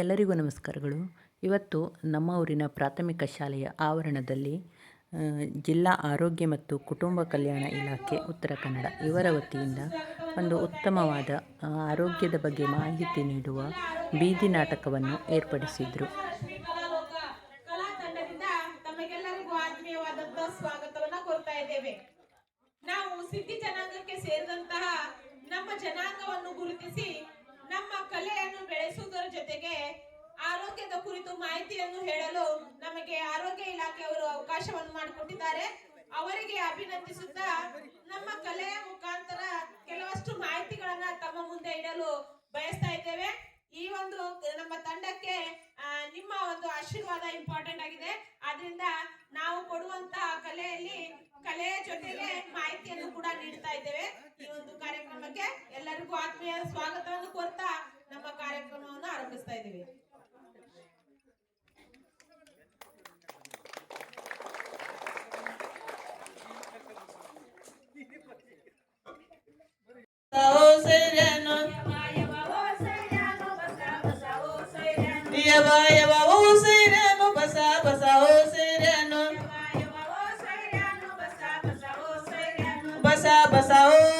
ಎಲ್ಲರಿಗೂ ನಮಸ್ಕಾರಗಳು. ಇವತ್ತು ನಮ್ಮ ಊರಿನ ಪ್ರಾಥಮಿಕ ಶಾಲೆಯ ಆವರಣದಲ್ಲಿ ಜಿಲ್ಲಾ ಆರೋಗ್ಯ ಮತ್ತು ಕುಟುಂಬ ಕಲ್ಯಾಣ ಇಲಾಖೆ ಉತ್ತರ ಕನ್ನಡ ಇವರ ವತಿಯಿಂದ ಒಂದು ಉತ್ತಮವಾದ ಆರೋಗ್ಯದ ಬಗ್ಗೆ ಮಾಹಿತಿ ನೀಡುವ ಬೀದಿ ನಾಟಕವನ್ನು ಏರ್ಪಡಿಸಿದರು. ನಾವು ಸಿದ್ಧಿ ಜನಾಂಗಕ್ಕೆ ಸೇರಿದಂತಹ ನಮ್ಮ ಜನಾಂಗವನ್ನು ಗುರುತಿಸಿ ನಮ್ಮ ಕಲೆಯನ್ನು ಬೆಳೆಸುವುದರ ಜೊತೆಗೆ ಆರೋಗ್ಯದ ಕುರಿತು ಮಾಹಿತಿಯನ್ನು ಹೇಳಲು ನಮಗೆ ಆರೋಗ್ಯ ಇಲಾಖೆಯವರು ಅವಕಾಶವನ್ನು ಮಾಡಿಕೊಟ್ಟಿದ್ದಾರೆ. ಅವರಿಗೆ ಅಭಿನಂದಿಸುತ್ತಾ ನಮ್ಮ ಕಲೆಯ ಮುಖಾಂತರ ಕೆಲವಷ್ಟು ಮಾಹಿತಿಗಳನ್ನ ತಮ್ಮ ಮುಂದೆ ಇಡಲು ಬಯಸ್ತಾ ಇದ್ದೇವೆ. ಈ ಒಂದು, ನಮ್ಮ ತಂಡಕ್ಕೆ ನಿಮ್ಮ ಒಂದು ಆಶೀರ್ವಾದ ಇಂಪಾರ್ಟೆಂಟ್ ಆಗಿದೆ. ಆದ್ರಿಂದ ನಾವು ಕೊಡುವಂತ ಕಲೆಯಲ್ಲಿ, ಕಲೆಯ ಜೊತೆಗೆ ಮಾಹಿತಿಯನ್ನು ಕೂಡ ನೀಡ್ತಾ ಇದ್ದೇವೆ. ಈ ಒಂದು ಕಾರ್ಯಕ್ರಮಕ್ಕೆ ಎಲ್ಲರಿಗೂ ಆತ್ಮೀಯ ಸ್ವಾಗತವನ್ನು ಕೋರ್ತಾ ನಮ್ಮ ಕಾರ್ಯಕ್ರಮವನ್ನು ಆರಂಭಿಸ್ತಾ ಇದ್ದೀವಿ. yaba yaba o o o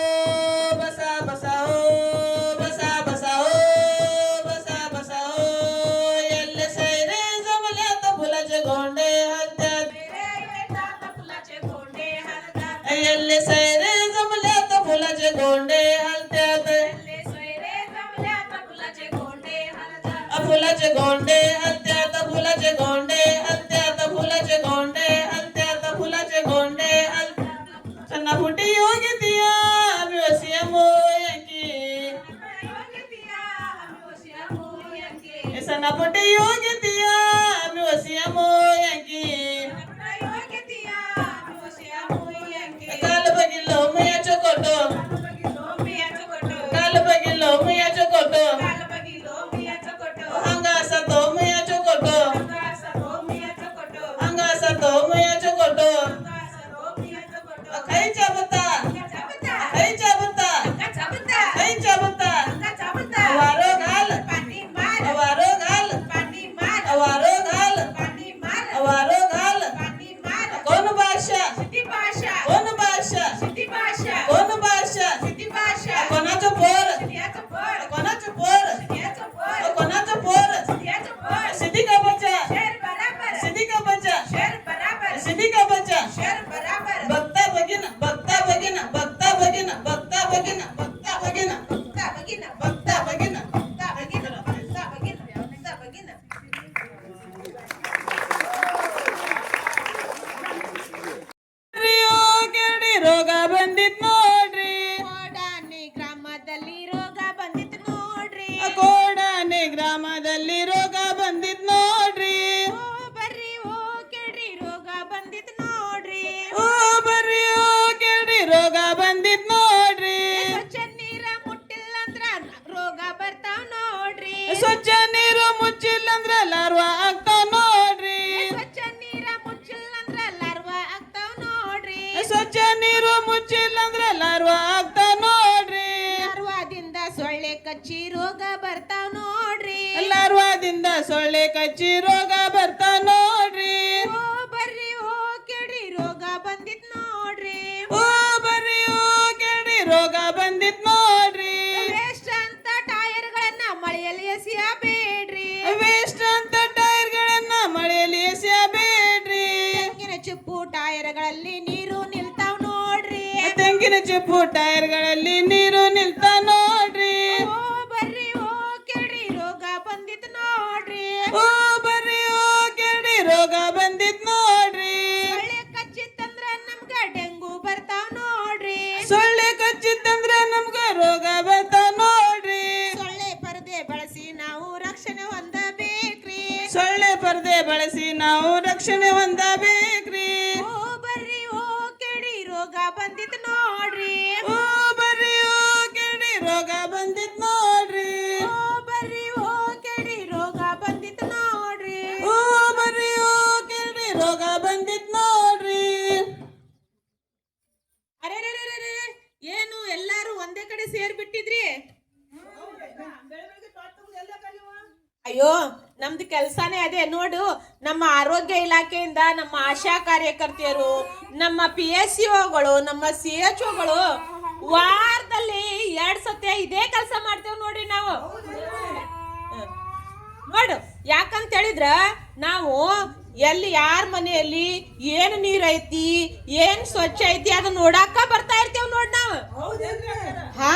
બરાબર છે. શેર બરાબર. બધા ಮುಚ್ಚಿಲ್ಲ ಅಂದ್ರ ಲಾರ್ವ ಆಗ್ತಾ ನೋಡ್ರಿ. ಲಾರ್ವಾದಿಂದ ಸೊಳ್ಳೆ ಕಚ್ಚಿ ರೋಗ ಬರ್ತಾವ ನೋಡ್ರಿ. ಲಾರ್ವಾದಿಂದ ಸೊಳ್ಳೆ ಕಚ್ಚಿ ರೋಗ ಬರ್ತಾವ ನೋಡ್ರಿ. ಚಿಪ್ಪು ಟೈರ್ಗಳಲ್ಲಿ ನೀರು ನಿಂತ ನೋಡ್ರಿ. ಓ ಬರ್ರಿ ಓ ಕೆಡಿ ರೋಗ ಬಂದಿತ್ ನೋಡ್ರಿ. ಓ ಬರ್ರಿ ಓ ಕೆಡಿ ರೋಗ ಬಂದಿದ್ ನೋಡ್ರಿ. ಸೊಳ್ಳೆ ಕಚ್ಚಿತ್ತಂದ್ರ ನಮ್ಗ ಡೆಂಗು ಬರ್ತಾವ್ ನೋಡ್ರಿ. ಸೊಳ್ಳೆ ಕಚ್ಚಿತ್ತಂದ್ರ ನಮ್ಗ ರೋಗ ಬರ್ತಾವ್ ನೋಡ್ರಿ. ಸೊಳ್ಳೆ ಪರದೆ ಬಳಸಿ ನಾವು ರಕ್ಷಣೆ ಹೊಂದಬೇಕ್ರಿ. ಸೊಳ್ಳೆ ಪರದೆ ಬಳಸಿ ನಾವು ರಕ್ಷಣೆ ಹೊಂದಬೇಕ್ರಿ. ಅಯ್ಯೋ ನಮ್ದು ಕೆಲಸನೇ ಅದೇ. ನೋಡು ನಮ್ಮ ಆರೋಗ್ಯ ಇಲಾಖೆಯಿಂದ ನಮ್ಮ ಆಶಾ ಕಾರ್ಯಕರ್ತೆಯರು ನಮ್ಮ ಪಿ ಎಸ್ ಸಿ ಒಗಳು ನಮ್ಮ ಸಿ ಎಚ್ ಒಗಳು ವಾರದಲ್ಲಿ ಎರಡ್ ಸತ್ಯ ಇದೇ ಕೆಲಸ ಮಾಡ್ತೇವೆ ನೋಡಿ ನಾವು. ನೋಡು ಯಾಕಂತ ಹೇಳಿದ್ರ ನಾವು ಎಲ್ಲಿ ಯಾರ ಮನೆಯಲ್ಲಿ ಏನು ನೀರ್ ಐತಿ ಏನ್ ಸ್ವಚ್ಛ ಐತಿ ಅದನ್ನ ನೋಡಾಕ ಬರ್ತಾ ಇರ್ತೇವ್ ನೋಡ್ ನಾವು. ಹಾ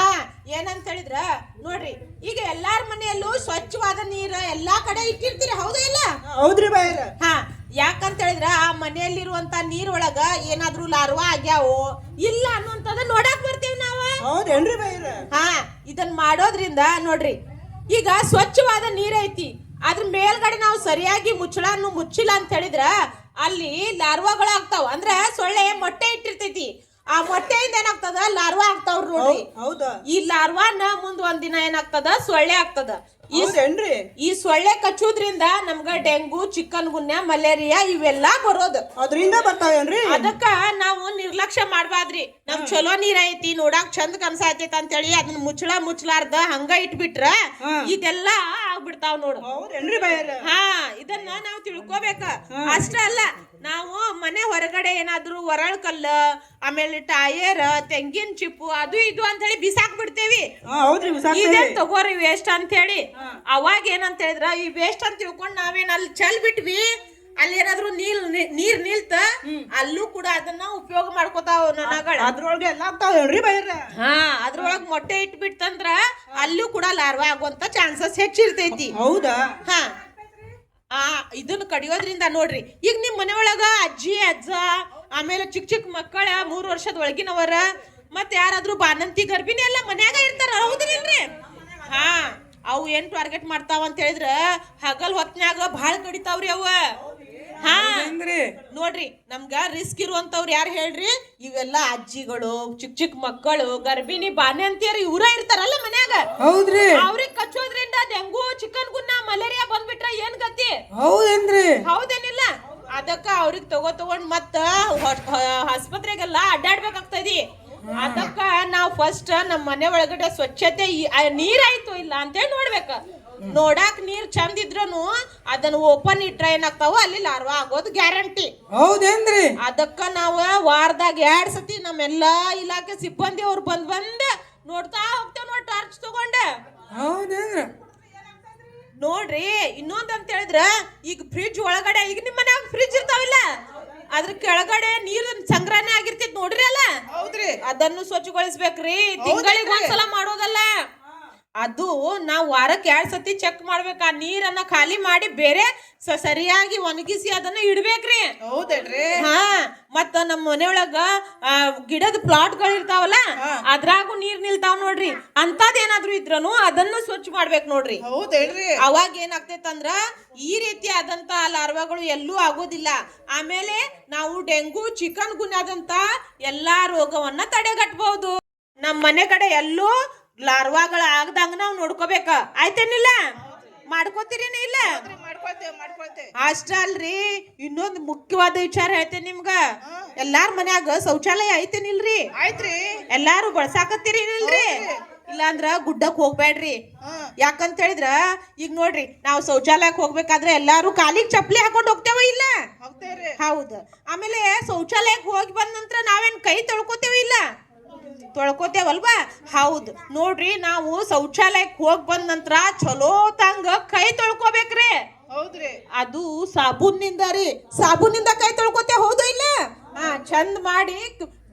ಏನಂತ ಹೇಳಿದ್ರ ನೋಡ್ರಿ ಈಗ ಎಲ್ಲಾರ ಮನೆಯಲ್ಲೂ ಸ್ವಚ್ಛವಾದ ನೀರ ಎಲ್ಲಾ ಕಡೆ ಇಟ್ಟಿರ್ತೀರಿ ಹೌದಾ ಇಲ್ಲ? ಹೌದ್ರಿ ಬಾಯ್ರ. ಹಾ ಯಾಕಂತ ಹೇಳಿದ್ರ ಆ ಮನೆಯಲ್ಲಿರುವಂತ ನೀರೊಳಗ ಏನಾದ್ರೂ ಲಾರ್ವಾ ಆಗ್ಯಾವು ಇಲ್ಲ ಅನ್ನುವಂಥದ್ದು ನೋಡಕ್ ಬರ್ತೀವಿ ನಾವು. ಹೌದೇನ್ರಿ ಬಾಯ್ರ? ಹಾ ಇದನ್ನ ಮಾಡೋದ್ರಿಂದ ನೋಡ್ರಿ ಈಗ ಸ್ವಚ್ಛವಾದ ನೀರೈತಿ ಅದ್ರ ಮೇಲ್ಗಡೆ ನಾವು ಸರಿಯಾಗಿ ಮುಚ್ಚಳನ್ನು ಮುಚ್ಚಿಲ್ಲ ಅಂತ ಹೇಳಿದ್ರ ಅಲ್ಲಿ ಲಾರ್ವಾಗಳು ಆಗ್ತಾವ ಅಂದ್ರ ಸೊಳ್ಳೆ ಮೊಟ್ಟೆ ಇಟ್ಟಿರ್ತೈತಿ ಆ ಮೊಟ್ಟೆಯಿಂದ ಏನಾಗ್ತದ? ಲಾರ್ವಾ ಆಗ್ತಾವ್ರಿ ನೋಡ್ರಿ. ಹೌದಾ ಈ ಲಾರ್ವಾನ ಮುಂದ್ ಒಂದ್ ದಿನ ಏನಾಗ್ತದ? ಸೊಳ್ಳೆ ಆಗ್ತದ. ಈ ಹೌದೇನ್ರಿ ಈ ಸೊಳ್ಳೆ ಕಚ್ಚೋದ್ರಿಂದ ನಮ್ಗ ಡೆಂಗು ಚಿಕನ್ ಗುನ್ಯಾ ಮಲೇರಿಯಾ ಇವೆಲ್ಲಾ ಬರೋದು. ಅದ್ರಿಂದ ಬರ್ತಾವೇನ್ರಿ ಅದಕ್ಕ ನಾವು ನಿರ್ಲಕ್ಷ್ಯ ಮಾಡ್ಬಾದ್ರಿ. ನಮ್ ಚಲೋ ನೀರ್ ಐತಿ ನೋಡಾಕ್ ಚಂದ ಅಂತ ಅಂತೇಳಿ ಅದನ್ನ ಮುಚ್ಚಳ ಮುಚ್ಚಲಾರ್ದ ಹಂಗ ಇಟ್ಬಿಟ್ರ ಇದೆಲ್ಲಾ ಆಗ್ಬಿಡ್ತಾವ್ ನೋಡು. ಹಾ ಇದನ್ನ ನಾವು ತಿಳ್ಕೊಬೇಕ. ಅಷ್ಟ ಅಲ್ಲ ನಾವು ಮನೆ ಹೊರಗಡೆ ಏನಾದರೂ ಒರಳ್ ಕಲ್ಲ ಆಮೇಲೆ ಟಯರ್ ತೆಂಗಿನ ಚಿಪ್ಪು ಅದು ಇದು ಅಂತ ಹೇಳಿ ಬಿಸಾಕ್ ಬಿಡ್ತೇವಿ ಇದೇನ್ ತಗೋರಿ ವೇಸ್ಟ್ ಅಂತ ಹೇಳಿ ಅವಾಗ ಏನಂತ ಹೇಳಿದ್ರ ಈ ವೇಸ್ಟ್ ಅಂತ ತಿಳ್ಕೊಂಡು ನಾವೇನ್ ಅಲ್ಲಿ ಚಲ್ ಬಿಟ್ವಿ ಅಲ್ಲಿ ಏನಾದ್ರು ನೀರ್ ನೀರ್ ನಿಲ್ತ ಅಲ್ಲೂ ಕೂಡ ಅದನ್ನ ಉಪಯೋಗ ಮಾಡ್ಕೋತಾವ ನನಗಳ ಅದ್ರೊಳಗೆ ಎಲ್ಲ ಹಾ ಅದ್ರೊಳಗ್ ಮೊಟ್ಟೆ ಇಟ್ಬಿಟ್ಟಂದ್ರ ಅಲ್ಲೂ ಕೂಡ ಲಾರ್ವಾ ಆಗುವಂತ ಚಾನ್ಸಸ್ ಹೆಚ್ಚಿರ್ತೈತಿ. ಹೌದಾ? ಹಾ. ಆ, ಇದನ್ನ ಕಡಿಯೋದ್ರಿಂದ ನೋಡ್ರಿ. ಈಗ ನಿಮ್ ಮನೆ ಒಳಗ ಅಜ್ಜಿ, ಅಜ್ಜ, ಆಮೇಲೆ ಚಿಕ್ಕ ಚಿಕ್ಕ ಮಕ್ಕಳ ಮೂರು ವರ್ಷದ ಒಳಗಿನವರ, ಮತ್ತೆ ಯಾರಾದ್ರೂ ಬಾನಂತಿ ಗರ್ಭಿಣಿ ಎಲ್ಲ ಮನ್ಯಾಗ ಇರ್ತಾರ ಹೌದ್ರಿ ಹಾ, ಅವು ಏನ್ ಟಾರ್ಗೆಟ್ ಮಾಡ್ತಾವ ಅಂತ ಹೇಳಿದ್ರ ಹಗಲ್ ಹೊತ್ನ್ಯಾಗ ಭಾಳ ಕಡಿತಾವ್ರಿ ಅವ. ಹಾ. ನೋಡ್ರಿ ನಮ್ಗ ರಿಸ್ಕ್ ಇರುವಂತವ್ರು ಯಾರು ಹೇಳ್ರಿ? ಇವೆಲ್ಲ ಅಜ್ಜಿಗಳು ಚಿಕ್ಕ ಚಿಕ್ಕ ಮಕ್ಕಳು ಗರ್ಭಿಣಿ ಬಾಣಂತಿಯರು ಇವ್ರ ಇರ್ತಾರಲ್ಲ ಮನ್ಯಾಗ? ಹೌದ್ರಿ. ಅವ್ರಿಗೆ ಕಚ್ಚೋದ್ರಿಂದ ಡೆಂಗು ಚಿಕನ್ ಗುನ್ನ ಮಲೇರಿಯಾ ಬಂದ್ಬಿಟ್ರ ಏನ್ ಗತಿ? ಹೌದೇನ್ರಿ. ಹೌದೇನಿಲ್ಲ. ಅದಕ್ಕ ಅವ್ರಿಗೆ ತಗೋ ತಗೊಂಡ್ ಮತ್ತ ಆಸ್ಪತ್ರೆಗೆಲ್ಲ ಅಡ್ಡಾಡ್ಬೇಕಾಗ್ತದಿ ಅದಕ್ಕ ನಾವ್ ಫಸ್ಟ್ ನಮ್ಮ ಮನೆ ಒಳಗಡೆ ಸ್ವಚ್ಛತೆ ನೀರಾಯ್ತು ಇಲ್ಲ ಅಂತೇಳಿ ನೋಡ್ಬೇಕ. ನೋಡಾಕ್ ನೀರ್ ಚಂದ ಇದ್ರೂ ಅದನ್ನ ಓಪನ್ ಇಟ್ರ ಏನಾಗ್ತಾವ ಅಲ್ಲಿ ಲಾರ್ವಾ ಆಗೋದು ಗ್ಯಾರಂಟಿ ಹೌದೇನ್ರಿ? ಅದಕ್ಕ ನಾವ ವಾರದಾಗ ಎರಡ್ ಸತಿ ನಮ್ಮೆಲ್ಲಾ ಇಲಾಖೆ ಸಿಬ್ಬಂದಿ ಅವ್ರು ಬಂದ್ ಬಂದ್ ನೋಡ್ತಾ ಹೋಗ್ತೇವ್ ನೋಡ್ ಟಾರ್ಚ್ ತಗೊಂಡ. ಹೌದೇನ್ರಿ? ನೋಡ್ರಿ ಇನ್ನೊಂದ್ ಅಂತ ಹೇಳಿದ್ರ ಈಗ ಫ್ರಿಡ್ಜ್ ಒಳಗಡೆ ಈಗ ನಿಮ್ಮ ಮನ್ಯಾಗ ಫ್ರಿಡ್ಜ್ ಇರ್ತಾವಿಲ್ಲ ಅದ್ರ ಕೆಳಗಡೆ ನೀರು ಸಂಗ್ರಹಣೆ ಆಗಿರ್ತೈತಿ ನೋಡ್ರಿ ಅಲ್ಲ? ಹೌದ್ರಿ. ಅದನ್ನು ಸ್ವಚ್ಛಗೊಳಿಸ್ಬೇಕ್ರಿ. ತಿಂಗಳಿಗೆ ಒಂದ್ಸಲ ಮಾಡೋದಲ್ಲ. ಅದು ನಾವು ವಾರಕ್ಕೆ ಎರಡು ಸತಿ ಚೆಕ್ ಮಾಡ್ಬೇಕು. ಆ ನೀರನ್ನ ಖಾಲಿ ಮಾಡಿ ಬೇರೆ ಸರಿಯಾಗಿ ಒಣಗಿಸಿ ಅದನ್ನ ಇಡ್ಬೇಕ್ರಿ. ಹೌದೇನ್ರಿ? ಹಾ ಮತ್ತ ನಮ್ಮ ಮನೆಯೊಳಗ ಗಿಡದ ಪ್ಲಾಟ್ಗಳು ಇರ್ತಾವಲ್ಲ ಅದ್ರಾಗೂ ನೀರ್ ನಿಲ್ತಾವ್ ನೋಡ್ರಿ. ಅಂತದ್ ಏನಾದ್ರು ಇದ್ರನು ಅದನ್ನು ಸ್ವಚ್ಛ ಮಾಡ್ಬೇಕು ನೋಡ್ರಿ. ಹೌದೇನ್ರಿ? ಅವಾಗ ಏನಾಗ್ತೈತಂದ್ರ ಈ ರೀತಿ ಆದಂತ ಲಾರ್ವಾಗಳು ಎಲ್ಲೂ ಆಗೋದಿಲ್ಲ. ಆಮೇಲೆ ನಾವು ಡೆಂಗು ಚಿಕನ್ ಗುನ್ಯಾದಂತ ಎಲ್ಲಾ ರೋಗವನ್ನ ತಡೆಗಟ್ಟಬಹುದು ನಮ್ಮ ಮನೆ ಕಡೆ ಎಲ್ಲೂ ಲಾರ್ವಾಗಳ ಆಗದಂಗ ನಾವು ನೋಡ್ಕೋಬೇಕ. ಆಯ್ತೇನಿಲ್ಲ? ಮಾಡ್ಕೋತೀರೇನ ಇಲ್ಲ? ಅಷ್ಟ ಅಲ್ರಿ. ಇನ್ನೊಂದು ಮುಖ್ಯವಾದ ವಿಚಾರ ಹೇಳ್ತೇನೆ ನಿಮ್ಗ. ಎಲ್ಲಾರ ಮನ್ಯಾಗ ಶೌಚಾಲಯ ಐತೇನಿಲ್ರಿ? ಆಯ್ತ್ರಿ. ಎಲ್ಲಾರು ಬಳಸಾಕತ್ತೀರಿ ಇಲ್ರಿ ಇಲ್ಲಾಂದ್ರ ಗುಡ್ಡಕ್ ಹೋಗ್ಬೇಡ್ರಿ ಯಾಕಂತ ಹೇಳಿದ್ರ ಈಗ ನೋಡ್ರಿ ನಾವು ಶೌಚಾಲಯಕ್ಕೆ ಹೋಗ್ಬೇಕಾದ್ರೆ ಎಲ್ಲಾರು ಕಾಲಿಗೆ ಚಪ್ಪಲಿ ಹಾಕೊಂಡು ಹೋಗ್ತೇವ ಇಲ್ಲ? ಹೌದು. ಆಮೇಲೆ ಶೌಚಾಲಯಕ್ಕೆ ಹೋಗಿ ಬಂದ ನಂತರ ನಾವೇನ್ ಕೈ ತೊಳ್ಕೊತೇವ ಇಲ್ಲ? ತೊಳ್ಕೊತೇವಲ್ವಾ? ಹೌದು. ನೋಡ್ರಿ ನಾವು ಶೌಚಾಲಯಕ್ಕೆ ಹೋಗಿ ಬಂದ ನಂತರ ಚಲೋ ತಂಗ ಕೈ ತೊಳ್ಕೊಬೇಕ್ರಿ. ಹೌದ್ರಿ. ಅದು ಸಾಬೂನಿಂದ ರೀ. ಸಾಬೂನಿಂದ ಕೈ ತೊಳ್ಕೊತೆ ಹೌದು ಇಲ್ಲ? ಹಾ ಚಂದ ಮಾಡಿ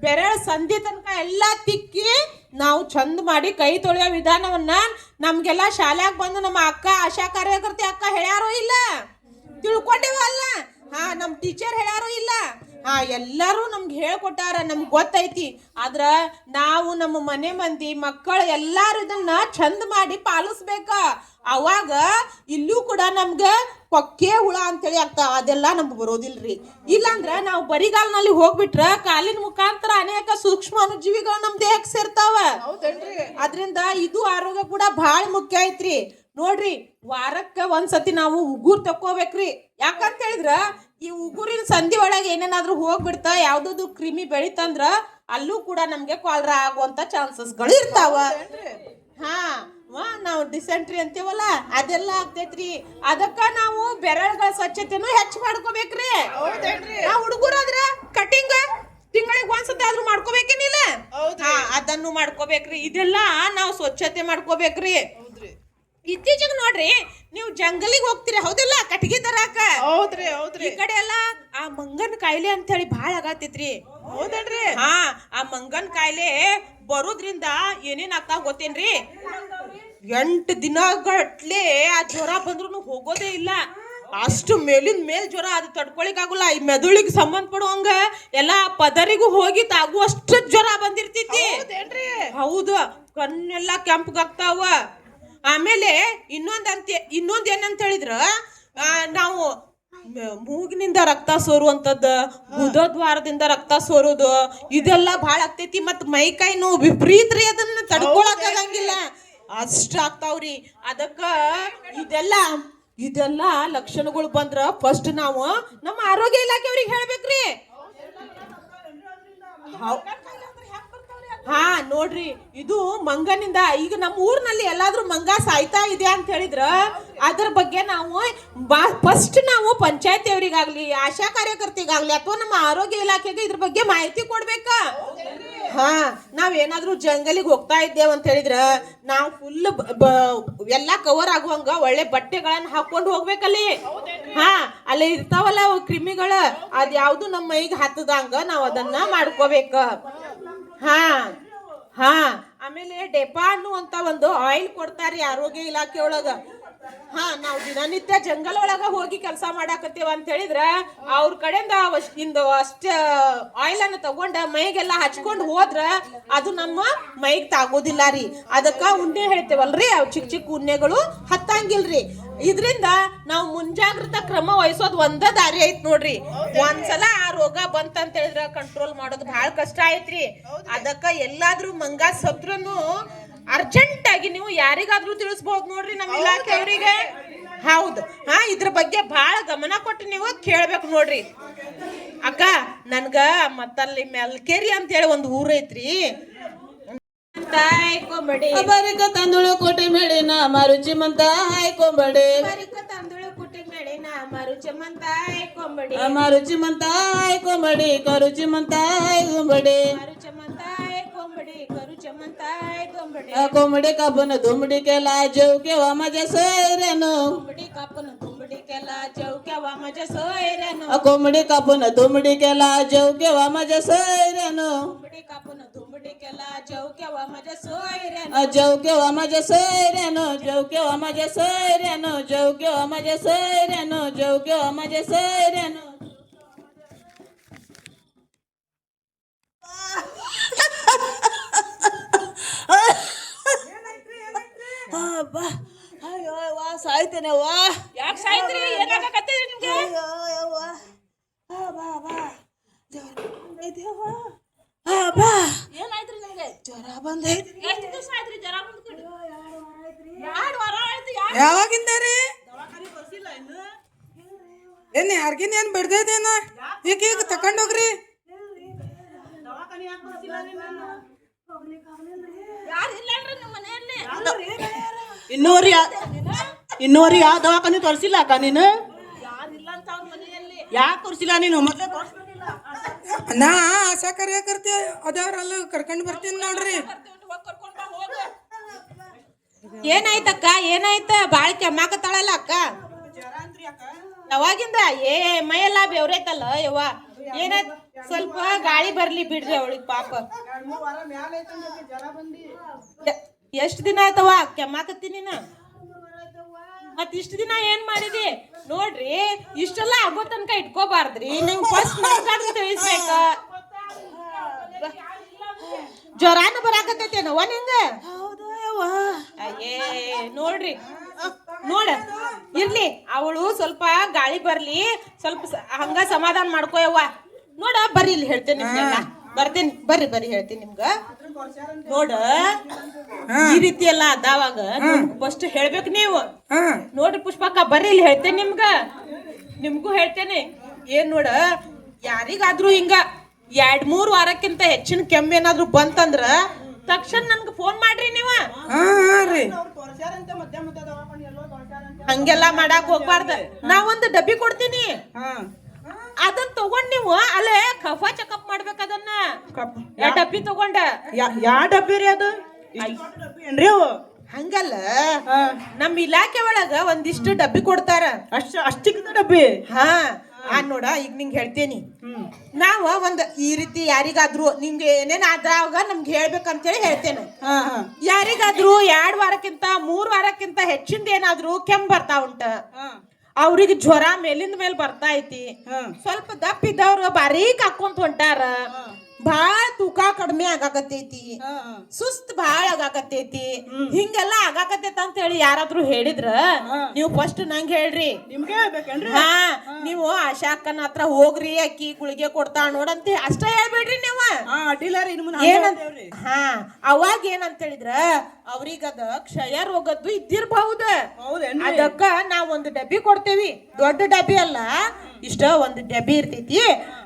ಬೆರಳ ಸಂಧಿ ತನಕ ಎಲ್ಲ ತಿಕ್ಕಿ ನಾವು ಚಂದ ಮಾಡಿ ಕೈ ತೊಳೆಯೋ ವಿಧಾನವನ್ನ ನಮ್ಗೆಲ್ಲ ಶಾಲ್ಯಾಗ ಬಂದು ನಮ್ಮ ಅಕ್ಕ ಆಶಾ ಕಾರ್ಯಕರ್ತೆ ಅಕ್ಕ ಹೇಳ್ಯಾರೋ ಇಲ್ಲ? ತಿಳ್ಕೊಂಡೇವ ಅಲ್ಲ ಹಾ ನಮ್ಮ ಟೀಚರ್ ಹೇಳ್ಯಾರೋ ಇಲ್ಲ? ಹಾ ಎಲ್ಲರೂ ನಮ್ಗೆ ಹೇಳ್ಕೊಟ್ಟಾರ ನಮ್ಗೆ ಗೊತ್ತೈತಿ. ಆದ್ರ ನಾವು ನಮ್ಮ ಮನೆ ಮಂದಿ ಮಕ್ಕಳು ಎಲ್ಲಾರು ಇದನ್ನ ಚಂದ ಮಾಡಿ ಪಾಲಿಸ್ಬೇಕ. ಅವಾಗ ಇಲ್ಲೂ ಕೂಡ ನಮ್ಗೆ ಪಕ್ಕೆ ಹುಳ ಅಂತೇಳಿ ಆಗ್ತಾವ ಅದೆಲ್ಲ ನಮ್ಗೆ ಬರೋದಿಲ್ರಿ. ಇಲ್ಲಾಂದ್ರ ನಾವು ಬರಿಗಾಲ್ನಲ್ಲಿ ಹೋಗ್ಬಿಟ್ರ ಕಾಲಿನ ಮುಖಾಂತರ ಅನೇಕ ಸೂಕ್ಷ್ಮ ಅನುಜೀವಿಗಳು ನಮ್ ದೇಹಕ್ಕೆ ಸೇರ್ತಾವ. ಅದರಿಂದ ಅದ್ರಿಂದ ಇದು ಆರೋಗ್ಯ ಕೂಡ ಬಹಳ ಮುಖ್ಯ ಐತ್ರಿ. ನೋಡ್ರಿ ವಾರಕ್ಕೆ ಒಂದ್ಸತಿ ನಾವು ಉಗುರ್ ತಕ್ಕೋಬೇಕ್ರಿ. ಯಾಕಂತ ಹೇಳಿದ್ರ ಈ ಉಗುರಿನ ಸಂಧಿ ಒಳಗೆ ಏನೇನಾದ್ರೂ ಹೋಗ್ಬಿಡ್ತಾ ಯಾವ್ದಾದ್ರು ಕ್ರಿಮಿ ಬೆಳಿತಂದ್ರ ಅಲ್ಲೂ ಕೂಡ ನಮ್ಗೆ ಕಾಲರ ಆಗುವಂತ ಚಾನ್ಸಸ್ಗಳು ಇರ್ತಾವ. ಹಾ ವಾ ನಾವು ಡಿಸೆಂಟ್ರಿ ಅಂತೀವಲ್ಲ ಅದೆಲ್ಲ ಆಗ್ತೈತ್ರಿ. ಅದಕ್ಕ ನಾವು ಬೆರಳುಗಳ ಸ್ವಚ್ಛತೆನೂ ಹೆಚ್ಚು ಮಾಡ್ಕೋಬೇಕ್ರಿ. ನಾವು ಹುಡುಗರಾದ್ರ ಕಟಿಂಗ್ ತಿಂಗಳಿಗೆ ಒಂದ್ಸತಿ ಆದ್ರೂ ಮಾಡ್ಕೋಬೇಕೇನಿಲ್ಲ? ಹಾ ಅದನ್ನು ಮಾಡ್ಕೋಬೇಕ್ರಿ. ಇದೆಲ್ಲ ನಾವು ಸ್ವಚ್ಛತೆ ಮಾಡ್ಕೋಬೇಕ್ರಿ. ಇತ್ತೀಚೆಗೆ ನೋಡ್ರಿ ನೀವು ಜಂಗಲಿಗೆ ಹೋಗ್ತೀರಿ ಹೌದಿಲ್ಲ? ಕಟ್ಗಿ ತರಾಕ ಹೌದ್ರಿ ಹೌದ್ರಿ. ಈ ಕಡೆ ಎಲ್ಲ ಆ ಮಂಗನ್ ಕಾಯಿಲೆ ಅಂತ ಹೇಳಿ ಬಾಳ ಆಗತೈತ್ರಿ ಹೌದನ್ರಿ. ಹಾ ಆ ಮಂಗನ್ ಕಾಯಿಲೆ ಬರೋದ್ರಿಂದ ಏನೇನ್ ಆಗ್ತಾವ ಗೊತ್ತೇನ್ರಿ? ಎಂಟು ದಿನಗಟ್ಲೆ ಆ ಜ್ವರ ಬಂದ್ರು ಹೋಗೋದೇ ಇಲ್ಲ. ಅಷ್ಟು ಮೇಲಿನ ಮೇಲ್ ಜ್ವರ ಅದು ತಡ್ಕೊಳಿಕ್ ಆಗುಲ್ಲ ಈ ಮೆದುಳಿಗೆ ಸಂಬಂಧಪಡುವಂಗ ಎಲ್ಲ ಪದರಿಗೂ ಹೋಗಿ ತಾಗುವಷ್ಟು ಜ್ವರ ಬಂದಿರ್ತೈತಿ. ಹೌದು ಕಣ್ಣೆಲ್ಲ ಕೆಂಪಗಾಗ್ತಾವ ಆಮೇಲೆ ಇನ್ನೊಂದು ಅಂತ ಇನ್ನೊಂದು ಏನಂತ ಹೇಳಿದ್ರ ನಾವು ಮೂಗಿನಿಂದ ರಕ್ತ ಸೋರುವಂಥದ್ದು ಗುದದ್ವಾರದಿಂದ ರಕ್ತ ಸೋರೋದು ಇದೆಲ್ಲ ಭಾಳ ಆಗ್ತೈತಿ ಮತ್ತು ಮೈ ಕೈ ನೋವು ವಿಪರೀತ ರೀ ಅದನ್ನ ತಡ್ಕೊಳಕಾಗಂಗಿಲ್ಲ ಅಷ್ಟ ಆಗ್ತಾವ್ರಿ. ಅದಕ್ಕ ಇದೆಲ್ಲ ಇದೆಲ್ಲ ಲಕ್ಷಣಗಳು ಬಂದ್ರ ಫಸ್ಟ್ ನಾವು ನಮ್ಮ ಆರೋಗ್ಯ ಇಲಾಖೆಯವ್ರಿಗೆ ಹೇಳ್ಬೇಕ್ರಿ. ಹೌ- ನೋಡ್ರಿ, ಇದು ಮಂಗನಿಂದ, ಈಗ ನಮ್ಮ ಊರಿನಲ್ಲಿ ಎಲ್ಲಾದರೂ ಮಂಗ ಸಾಯ್ತಾ ಇದೆ ಅಂತ ಹೇಳಿದ್ರ, ಅದ್ರ ಬಗ್ಗೆ ನಾವು ಫಸ್ಟ್ ನಾವು ಪಂಚಾಯತಿ ಅವರಿಗಾಗ್ಲಿ ಆಶಾ ಕಾರ್ಯಕರ್ತಿಗಾಗ್ಲಿ ಅಥವಾ ನಮ್ಮ ಆರೋಗ್ಯ ಇಲಾಖೆಗೆ ಇದ್ರ ಬಗ್ಗೆ ಮಾಹಿತಿ ಕೊಡ್ಬೇಕ? ಹಾ, ನಾವು ಏನಾದರೂ ಜಂಗಲಿಗೆ ಹೋಗ್ತಾ ಇದ್ದೇವೆ ಅಂತ ಹೇಳಿದ್ರ, ನಾವು ಫುಲ್ ಎಲ್ಲಾ ಕವರ್ ಆಗುವಂಗ ಒಳ್ಳೆ ಬಟ್ಟೆಗಳನ್ನ ಹಾಕೊಂಡು ಹೋಗ್ಬೇಕಲ್ಲಿ. ಹಾ, ಅಲ್ಲಿ ಇರ್ತಾವಲ್ಲ ಕ್ರಿಮಿಗಳ ಅದ್ ಯಾವ್ದು ನಮ್ಮ ಮೈಗೆ ಹತ್ತದಂಗ ನಾವು ಅದನ್ನ ಮಾಡ್ಕೋಬೇಕ. ಹಾ ಹಾ. ಆಮೇಲೆ ಡೆಪಾ ಅಂತ ಒಂದು ಆಯಿಲ್ ಕೊಡ್ತಾರಿ ಆರೋಗ್ಯ ಇಲಾಖೆ ಒಳಗ. ಹಾ, ನಾವು ದಿನನಿತ್ಯ ಜಂಗಲ್ ಒಳಗ ಹೋಗಿ ಕೆಲಸ ಮಾಡಾಕತ್ತೇವ ಅಂತ ಹೇಳಿದ್ರ ಅವ್ರ ಕಡೆಯಿಂದ ಇಂದು ಅಷ್ಟ ಆಯಿಲ್ ಅನ್ನ ತಗೊಂಡ ಮೈಗೆಲ್ಲ ಹಚ್ಕೊಂಡು ಹೋದ್ರ ಅದು ನಮ್ಮ ಮೈಗ್ ತಾಗೋದಿಲ್ಲ ರೀ. ಅದಕ್ಕ ಉಣ್ಣೆ ಹೇಳ್ತೇವಲ್ರಿ ಅವ್ ಚಿಕ್ಕ ಚಿಕ್ಕ ಉಣ್ಣೆಗಳು ಹತ್ತಂಗಿಲ್ರಿ. ಇದ್ರಿಂದ ನಾವು ಮುಂಜಾಗ್ರತಾ ಕ್ರಮ ವಹಿಸೋದು ಒಂದ ದಾರಿ ಐತ್ ನೋಡ್ರಿ. ಒಂದ್ಸಲ ಆ ರೋಗ ಬಂತಂತ ಹೇಳಿದ್ರ ಕಂಟ್ರೋಲ್ ಮಾಡೋದು ಬಹಳ ಕಷ್ಟ ಐತ್ರಿ. ಅದಕ್ಕ ಎಲ್ಲಾದ್ರೂ ಮಂಗ ಸತ್ರುನು ಅರ್ಜೆಂಟ್ ಆಗಿ ನೀವು ಯಾರಿಗಾದ್ರೂ ತಿಳಿಸ್ಬಹುದು ನೋಡ್ರಿ ನಮ್ಮ ಇಲಾಖೆಯವರಿಗೆ ಹೌದು. ಹಾ ಇದ್ರ ಬಗ್ಗೆ ಬಹಳ ಗಮನ ಕೊಟ್ಟು ನೀವು ಕೇಳ್ಬೇಕು ನೋಡ್ರಿ. ಅಕ್ಕ ನನ್ಗ ಮತ್ತಲ್ಲಿ ಮೆಲ್ಕೇರಿ ಅಂತ ಹೇಳಿ ಒಂದು ಊರ್ म्हणताय कोंबडे. बारीक तांदूळ कोठे मिळे ना मारुची म्हणताय कोंबडे. बारीक तांदूळ कुठे मिळे ना मारुची म्हणताय कोंबडे. मारुची म्हणताय कोंबडे करुची म्हणताय कोंबडे. मारुची म्हणताय कोंबडे करूचे म्हणताय कोंबडे. कोंबडे कापून धुमडी केला जेव केव्हा माझ्या सोयऱ्यानं. कोंबडी कापून धुमडी केला जेव केव्हा माझ्या सोयऱ्यानं. कोंबडी कापून धुमडी केला जेव केव्हा माझ्या सोयऱ्यानं. कोंबडी कापून ಕೊಂಬಡಿ ಕೆಲ ಚೌಕ್ಯವ ಮಜ ಸೋಯ್ರನು जेव केव्हा माझ्या सोयऱ्यानं जेव केव्हा माझ्या सोयऱ्यानं जेव केव्हा माझ्या सोयऱ्यानं जेव केव्हा माझ्या सोयऱ्यानं ಅಬ್ಬಾ ಅಯ್ಯೋ ವಾ ಸಾಯ್ತೇನೆ ವಾ ಯಾಕೆ ಸಾಯ್ತ್ರಿ ಏನಾಗಕತ್ತೀರಿ ನಿಮ್ಗೆ ಅಯ್ಯೋ ಯವ್ವ ಆ ಬಾ ಬಾ ಜ್ವರ ಬಂದೈತವ್ವ ಆ ಬಾ ಏನಾಯ್ತ್ರಿ ನಿಮ್ಗೆ? ಜ್ವರ ಬಂದೈತಿ ಎಷ್ಟು ದಿವಸ ಆಯ್ತ್ರಿ ಜ್ವರ ಬಂದ್ಕೊಂಡು ಎರಡು ವಾರ ಆಯ್ತು ಯಾರು ಯಾವಾಗಿಂದ ರೀ? ಏನ್ ಯಾರ್ಗಿನ್ ಏನ್ ಬಿಡ್ದೈತೇನ ಈಗ ಈಗ ತಕೊಂಡೋಗ್ರಿ ಯಾರು ಇಲ್ಲಲ್ರಿ ನಿಮ್ಮ ಮನೆಯಲ್ಲಿ? ಇನ್ನೂರಿ ಇನ್ನೂರಿ ಯಾವ ದವಾಖಾನೆ ತೋರಿಸಿಲ್ಲ ಅಕ್ಕ ನೀನು? ಯಾರಿಲ್ಲ ಅಂತ ಅವ್ರ ಮನೆಯಲ್ಲಿ. ಯಾಕೆ ತೋರಿಸಿಲ್ಲ ನೀನು? ಮೊದಲೇ ತೋರಿಸ್ಬೇಕಿಲ್ಲ ನಾ ಆಶಾ ಕಾರ್ಯಕರ್ತಿ ಅದಾವ್ರಲ್ಲ ಕರ್ಕೊಂಡು ಬರ್ತೀನಿ ನೋಡ್ರಿ. ಏನಾಯ್ತಕ್ಕ ಏನಾಯ್ತ? ಬಾಳ ಕೆಮ್ಮಾಕತ್ತಾಳಲ್ಲ ಅಕ್ಕ. ಯಾವಾಗಿಂದ ಏ ಮೈಯೆಲ್ಲ ಬೆವ್ರೈತಲ್ಲ ಯವ್ವ. ಏನಾಯ್ತು? ಸ್ವಲ್ಪ ಗಾಳಿ ಬರ್ಲಿ ಬಿಡ್ರಿ ಅವಳಿಗೆ ಪಾಪ. ಎಷ್ಟು ಎಷ್ಟ್ ದಿನ ಆಯ್ತವ ಕೆಮ್ಮಾಕತ್ತೀನಿ ನೀನು? ಮತ್ ಇಷ್ಟ ದಿನ ಏನ್ ಮಾಡಿದಿ? ನೋಡ್ರಿ ಇಷ್ಟೆಲ್ಲ ಆಗೋ ತನಕ ಇಟ್ಕೋಬಾರ್ದ್ರಿ. ನೀವು ಫಸ್ಟ್ ನಮ್ಗಾದ್ರೂ ತಿಳಿಸ್ಬೇಕ. ಜ್ವರಾನು ಬರಾಕತ್ತೈತೇನವ್ವ ನಿಂಗ? ಅಯ್ಯೇ ನೋಡ್ರಿ. ನೋಡ ಇರ್ಲಿ ಅವಳು ಸ್ವಲ್ಪ ಗಾಳಿ ಬರ್ಲಿ ಸ್ವಲ್ಪ ಹಂಗ ಸಮಾಧಾನ ಮಾಡ್ಕೋಯವ್ವ ನೋಡ ಬರ್ರಿ ಇಲ್ಲಿ ಹೇಳ್ತೇನೆ ನಿಮ್ಗೆಲ್ಲ. ಬರ್ತೀನಿ ಬರ್ರಿ ಬರ್ರಿ ಹೇಳ್ತೀನಿ ನಿಮ್ಗ. ನೋಡ ಈ ರೀತಿ ಎಲ್ಲ ಅದಾವಾಗ ಫಸ್ಟ್ ಹೇಳ್ಬೇಕು ನೀವು. ನೋಡ್ರಿ ಪುಷ್ಪಕ್ಕ ಬರ್ರಿ ಇಲ್ಲಿ ಹೇಳ್ತೇನೆ ನಿಮ್ಗ. ನಿಮ್ಗೂ ಹೇಳ್ತೇನೆ. ಏನ್ ನೋಡ ಯಾರಿಗಾದ್ರೂ ಹಿಂಗ ಎರಡ್ ಮೂರ್ ವಾರಕ್ಕಿಂತ ಹೆಚ್ಚಿನ ಕೆಮ್ಮು ಏನಾದ್ರೂ ಬಂತಂದ್ರ ತಕ್ಷಣ ನನ್ಗೆ ಫೋನ್ ಮಾಡ್ರಿ ನೀವ. ಹಂಗೆಲ್ಲಾ ಮಾಡಾಕ್ ಹೋಗ್ಬಾರ್ದ. ಒಂದು ಡಬ್ಬಿ ಕೊಡ್ತೀನಿ. ಅದನ್ನ ತಗೊಂಡ್ ನೀವು ಅಲ್ಲೇ ಕಫ ಚೆಕಪ್ ಮಾಡ್ಬೇಕು ಅದನ್ನ. ಯಾ ಡಬ್ಬಿ ತಗೊಂಡ. ಯಾ ಯಾ ಡಬ್ಬಿ ರೀ ಅದು? ಏನ್ರಿ ಅವು? ಹಂಗಲ್ಲ. ಹಾ. ನಮ್ ಇಲಾಖೆ ಒಳಗ ಒಂದಿಷ್ಟು ಡಬ್ಬಿ ಕೊಡ್ತಾರ. ಅಷ್ಟ ಅಷ್ಟಿಕ್ ಡಬ್ಬಿ? ಹಾ. ಆ ನೋಡ ಈಗ ನಿಂಗೆ ಹೇಳ್ತೇನಿ. ನಾವ ಒಂದ್ ಈ ರೀತಿ ಯಾರಿಗಾದ್ರು ನಿಮ್ಗೆ ಏನೇನ್ ಆದ್ರಾಗ ನಮ್ಗೆ ಹೇಳ್ಬೇಕಂತೇಳಿ ಹೇಳ್ತೇನೆ. ಯಾರಿಗಾದ್ರು ಎರಡ್ ವಾರಕ್ಕಿಂತ ಮೂರ್ ವಾರಕ್ಕಿಂತ ಹೆಚ್ಚಿಂದ ಏನಾದ್ರೂ ಕೆಮ್ಮು ಬರ್ತಾ ಉಂಟ. ಅವ್ರಿಗೆ ಜ್ವರ ಮೇಲಿಂದ ಮೇಲೆ ಬರ್ತಾ ಐತಿ. ಸ್ವಲ್ಪ ದಪ್ಪ ಇದ್ದವ್ರು ಬಾರೀಕ್ ಹಾಕೊಂತ ಹೊಂಟಾರ. ಬಾಳ ತೂಕ ಕಡಿಮೆ ಆಗಾಕತ್ತೈತಿ. ಸುಸ್ತ್ ಬಾಳ ಆಗಾಕತ್ತೈತಿ. ಹಿಂಗೆಲ್ಲ ಆಗಾಕತ್ತೈತ ಅಂತ ಹೇಳಿ ಯಾರಾದ್ರೂ ಹೇಳಿದ್ರ ನೀವು ಫಸ್ಟ್ ನಂಗೆ ಹೇಳ್ರಿ. ಹಾ ನೀವು ಆಶಾ ಅಕ್ಕನ ಹತ್ರ ಹೋಗ್ರಿ ಅಕ್ಕಿ ಗುಳಿಗೆ ಕೊಡ್ತಾಳ ನೋಡಂತ. ಅಷ್ಟ ಹೇಳ್ಬೇಡ್ರಿ ನೀವು. ಹಾ ಅವಾಗ ಏನಂತ ಹೇಳಿದ್ರ ಅವ್ರಿಗದ ಕ್ಷಯ ರೋಗದ್ದು ಇದ್ದಿರ್ಬಹುದು ಅದಕ್ಕ ನಾವ್ ಒಂದು ಡಬ್ಬಿ ಕೊಡ್ತೇವಿ. ದೊಡ್ಡ ಡಬ್ಬಿ ಅಲ್ಲ ಇಷ್ಟ ಒಂದು ಡಬ್ಬಿ ಇರ್ತೈತಿ.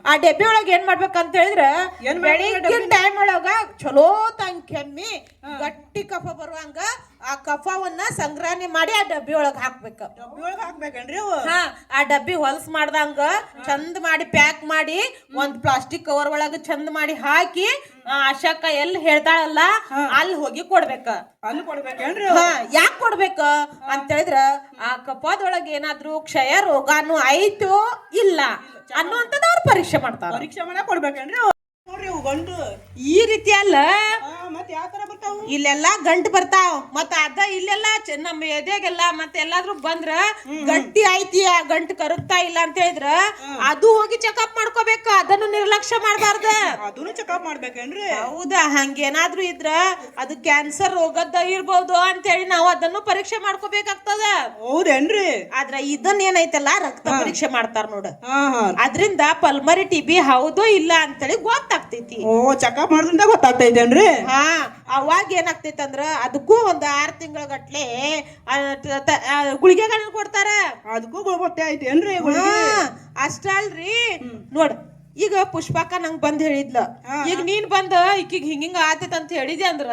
ಆ ಡಬ್ಬಿ ಒಳಗ ಏನ್ ಮಾಡ್ಬೇಕಂತ ಹೇಳಿದ್ರ ಬೆಳಿಗ್ಗೆ ಟೈಮ್ ಒಳಗ ಚಲೋ ತಂಗ್ ಕೆಮ್ಮಿ ಗಟ್ಟಿ ಕಫ ಬರುವಂಗ ಆ ಕಫವನ್ನ ಸಂಗ್ರಹಣೆ ಮಾಡಿ ಆ ಡಬ್ಬಿ ಒಳಗ್ ಹಾಕ್ಬೇಕ. ಡಬ್ಬಿ ಹಾಕ್ಬೇಕೇನ್ರಿ ಅವು? ಹಾ ಆ ಡಬ್ಬಿ ಹೊಲಸ್ ಮಾಡ್ದಂಗ ಚಂದ ಮಾಡಿ ಪ್ಯಾಕ್ ಮಾಡಿ ಒಂದ್ ಪ್ಲಾಸ್ಟಿಕ್ ಕವರ್ ಒಳಗ ಚಂದ ಮಾಡಿ ಹಾಕಿ ಆ ಆಶಾಕ್ಕ ಎಲ್ಲಿ ಹೇಳ್ತಾಳಲ್ಲ ಅಲ್ಲಿ ಹೋಗಿ ಕೊಡ್ಬೇಕ. ಅಲ್ಲಿ ಕೊಡ್ಬೇಕೇನ್ರಿ ಹಾ ಯಾಕೆ ಕೊಡ್ಬೇಕ? ಅಂತ ಹೇಳಿದ್ರ ಆ ಕಫದೊಳಗ ಏನಾದ್ರು ಕ್ಷಯ ರೋಗಾನು ಆಯ್ತು ಇಲ್ಲ ಅನ್ನುವಂಥದ್ದು ಅವ್ರು ಪರೀಕ್ಷೆ ಮಾಡ್ತಾರ. ಪರೀಕ್ಷೆ ಮಾಡಕ್ ಕೊಡ್ಬೇಕೇನ್ರಿ ಅವು? ನೋಡ್ರಿ ಅವು ಗಂಡು. ಈ ರೀತಿ ಅಲ್ಲ. ಹಾ ಮತ್ ಯಾವ ತರ ಬರ್ತಾವು? ಇಲ್ಲೆಲ್ಲ ಗಂಟು ಬರ್ತಾವ. ಮತ್ತ ಅದ ಇಲ್ಲೆಲ್ಲ ಚ- ನಮ್ಮ ಎದೆಗೆಲ್ಲ ಮತ್ತೆ ಎಲ್ಲಾದ್ರೂ ಬಂದ್ರ ಗಟ್ಟಿ ಐತಿ ಆ ಗಂಟು ಕರಗ್ತಾ ಇಲ್ಲ ಅಂತ ಹೇಳಿದ್ರ ಅದು ಹೋಗಿ ಚೆಕಪ್ ಮಾಡ್ಕೋಬೇಕ. ಅದನ್ನು ನಿರ್ಲಕ್ಷ್ಯ ಮಾಡಬಾರ್ದ. ಅದನ್ನು ಚೆಕಪ್ ಮಾಡ್ಬೇಕೇನ್ರಿ? ಹೌದಾ? ಹಂಗೇನಾದ್ರೂ ಇದ್ರ ಅದು ಕ್ಯಾನ್ಸರ್ ರೋಗದ್ದ ಇರ್ಬೋದು ಅಂತ ಹೇಳಿ ನಾವು ಅದನ್ನು ಪರೀಕ್ಷೆ ಮಾಡ್ಕೋಬೇಕಾಗ್ತದ. ಹೌದೇನ್ರಿ? ಆದ್ರ ಇದನ್ನ ಏನೈತಲ್ಲ ರಕ್ತ ಪರೀಕ್ಷೆ ಮಾಡ್ತಾರ ನೋಡ. ಹಾ ಹಾ. ಅದ್ರಿಂದ ಪಲ್ಮರಿ ಟಿಬಿ ಹೌದೋ ಇಲ್ಲ ಅಂತೇಳಿ ಗೊತ್ತಾಗ್ತೈತಿ ಓ ಚೆಕಪ್ ಮಾಡೋದ್ರಿಂದ ಗೊತ್ತಾಗ್ತೈತೇನ್ರಿ? ಹಾ ಅವಾಗ ಏನಾಗ್ತೈತೆ ಅಂದ್ರ ಅದಕ್ಕೂ ಒಂದ್ ಆರ್ ತಿಂಗಳ ಗಟ್ಲೆ ಗುಳಿಗೆಗಳನ್ನ ಕೊಡ್ತಾರ. ಅದಕ್ಕೂ ಗೊತ್ತೇ ಐತೇನ್ರಿ ಹಾ, ಅಷ್ಟ ಅಲ್ರಿ ನೋಡ್ ಈಗ ಪುಷ್ಪಕ್ಕ ನಂಗ್ ಬಂದ್ ಹೇಳಿದ್ಲ. ಈಗ ನೀನ್ ಬಂದ ಈಕಿಗ್ ಹಿಂಗ ಆತೈತ್ ಅಂತ ಹೇಳಿದೆ ಅಂದ್ರ